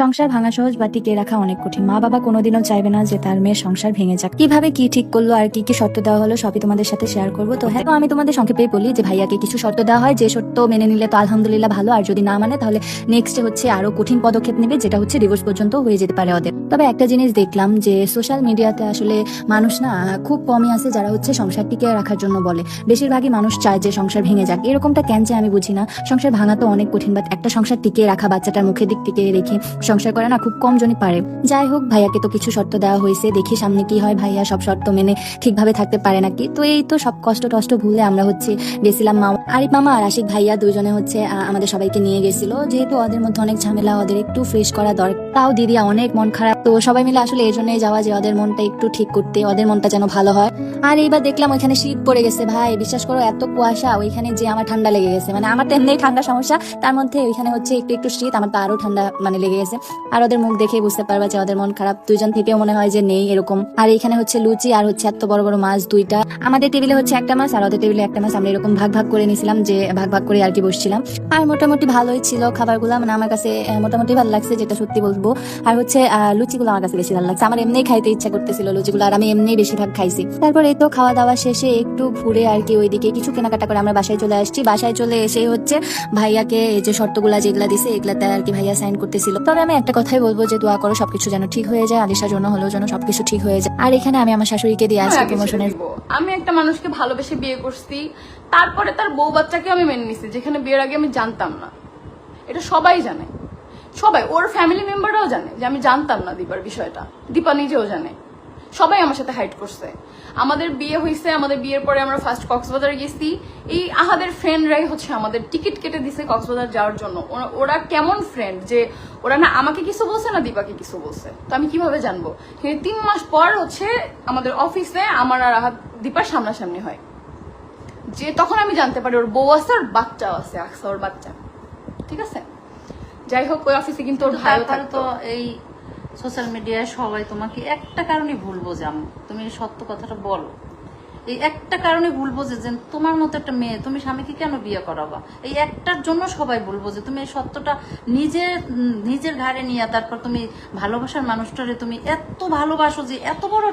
সংসার ভাঙা সহজ বা টিকে রাখা অনেক কঠিন। মা বাবা কোনোদিনও চাইবে না যে তার মেয়ের সংসার ভেঙে যাক। কীভাবে কি ঠিক করল আর কি কি শর্ত দেওয়া হলো সবই তোমাদের সাথে শেয়ার করব। তো হ্যাঁ আমি তোমাদের সংক্ষেপেই বলি যে ভাইয়াকে কিছু শর্ত দেওয়া হয়, যে শর্ত মেনে নিলে তো আলহামদুলিল্লাহ ভালো, আর যদি না মানে তাহলে নেক্সট হচ্ছে আরও কঠিন পদক্ষেপ নেবে, যেটা হচ্ছে ডিভোর্স পর্যন্ত হয়ে যেতে পারে ওদের। তবে একটা জিনিস দেখলাম যে সোশ্যাল মিডিয়াতে আসলে মানুষ না, খুব কমই আছে যারা হচ্ছে সংসার টিকে রাখার জন্য বলে। বেশিরভাগই মানুষ চায় যে সংসার ভেঙে যাক। এরকমটা কেন চায় আমি বুঝি না। সংসার ভাঙা তো অনেক কঠিন বাট একটা সংসার টিকে রাখা বাচ্চাটার মুখের দিক থেকে রেখে সংসার করা না খুব কম জনই পারে। যাই হোক, ভাইয়াকে তো কিছু শর্ত দেওয়া হয়েছে, দেখি সামনে কি হয়। ভাইয়া সব শর্ত মেনে ঠিকভাবে থাকতে পারে নাকি? তো এই তো সব কষ্ট টষ্ট ভুলে আমরা হচ্ছে গেছিলাম মামা। আরিফ মামা আর আশিক ভাইয়া দুজনে হচ্ছে আমাদের সবাইকে নিয়ে গেছিল। যেহেতু ওদের মধ্যে অনেক ঝামেলা, ওদের একটু ফ্রেশ করা দরকার। তাও দিদি অনেক মন খারাপ। তো সবাই মিলে আসলে এই জন্যই যাওয়া যে ওদের মনটা একটু ঠিক করতে, ওদের মনটা যেন ভালো হয়। আর এইবার দেখলাম ওইখানে শীত পড়ে গেছে। ভাই, বিশ্বাস করো, এত কুয়াশা, ওইখানে যে আমার ঠান্ডা লেগে গেছে। মানে আমার তো এমনি ঠান্ডা সমস্যা। তার মধ্যে ওইখানে হচ্ছে একটু একটু শীত, আমার তো আরও ঠান্ডা মানে লেগে গেছে। আর ওদের মুখ দেখে বুঝতে পারবা যে ওদের মন খারাপ। দুইজন থেকেও মনে হয় যে নেই এরকম। আর এখানে হচ্ছে লুচি আর হচ্ছে এত বড় বড় মাছ দুইটা। আমাদের টেবিলে হচ্ছে একটা মাছ আর ওদের টেবিলে একটা মাছ। আমরা এরকম ভাগ ভাগ করে নিয়েছিলাম যে ভাগ ভাগ করে আর কি বসছিলাম। আর মোটামুটি ভালোই ছিল খাবারগুলো। মানে আমার কাছে মোটামুটি ভালো লাগছে যেটা সত্যি বলব আর হচ্ছে লুচিগুলো আমার কাছে বেশি ভালো লাগছে। আমার এমনি খাইতে ইচ্ছা করতেছিল লুচিগুলো আর আমি এমনি বেশিরভাগ খাইছি। তারপর এই তো খাওয়া দাওয়া শেষে একটু ঘুরে আর কি ওইদিকে কিছু কেনাকাটা করে আমরা বাসায় চলে আসছি। বাসায় চলে এসে হচ্ছে ভাইয়াকে এই যে শর্তগুলা যেগুলা দিছে এগুলাতে আর কি ভাইয়া সাইন করতেছিল। তবে আমি একটা কথাই বলব যে দোয়া করো সবকিছু যেন ঠিক হয়ে যায় আলিশার জন্য হলেও যেন সবকিছু ঠিক হয়ে যায়। আর এখানে আমি আমার শাশুড়িকে দিয়ে আসছি প্রমোশনের আমি একটা মানুষকে ভালোবেসে বিয়ে করছি। তারপরে তার বউ বাচ্চাকে আমি মেনে নিছি যেখানে বিয়ের আগে আমি জানতাম না। এটা সবাই জানে। সবাই, ওর ফ্যামিলি মেম্বাররাও জানে যে আমি জানতাম না দীপার বিষয়টা। দীপা নিজেও জানে। সবাই আমার সাথে হাইট করছে। আমাদের বিয়ে হয়েছে আমাদের বিয়ের পরে আমরা ফার্স্ট কক্সবাজারে গেছি। এই আহাদের ফ্রেন্ডরাই হচ্ছে আমাদের টিকিট কেটে দিছে কক্সবাজার যাওয়ার জন্য। ওরা- কেমন ফ্রেন্ড যে ওরা না আমাকে কিছু বলছে না দীপাকে কিছু বলছে। তো আমি কীভাবে জানব? তিন মাস পর হচ্ছে আমাদের অফিসে আমার আর আহাদ, দীপার সামনাসামনি হয়। যে তখন আমি জানতে পারি ওর বউ আছে আর বাচ্চাও আছে, আকসা ওর বাচ্চা। ঠিক আছে? যাই হোক ওই অফিসে কিন্তু ওর ভাইও থাকতো। তো এই সোশ্যাল মিডিয়ায় সবাই তোমাকে একটা কারণে ভুল বোঝে আম্মু। তুমি সত্য কথাটা বলো। এই একটা কারণে ভুল বোঝে যে তোমার মতো একটা মেয়ে তুমি স্বামীকে কেন বিয়ে করাবা? এই একটার জন্য সবাই ভুল বোঝে। তুমি এই সত্যটা নিজের নিজের ঘাড়ে নিয়ে তারপর তুমি ভালোবাসার মানুষটারে তুমি এত ভালোবাসো যে এত বড়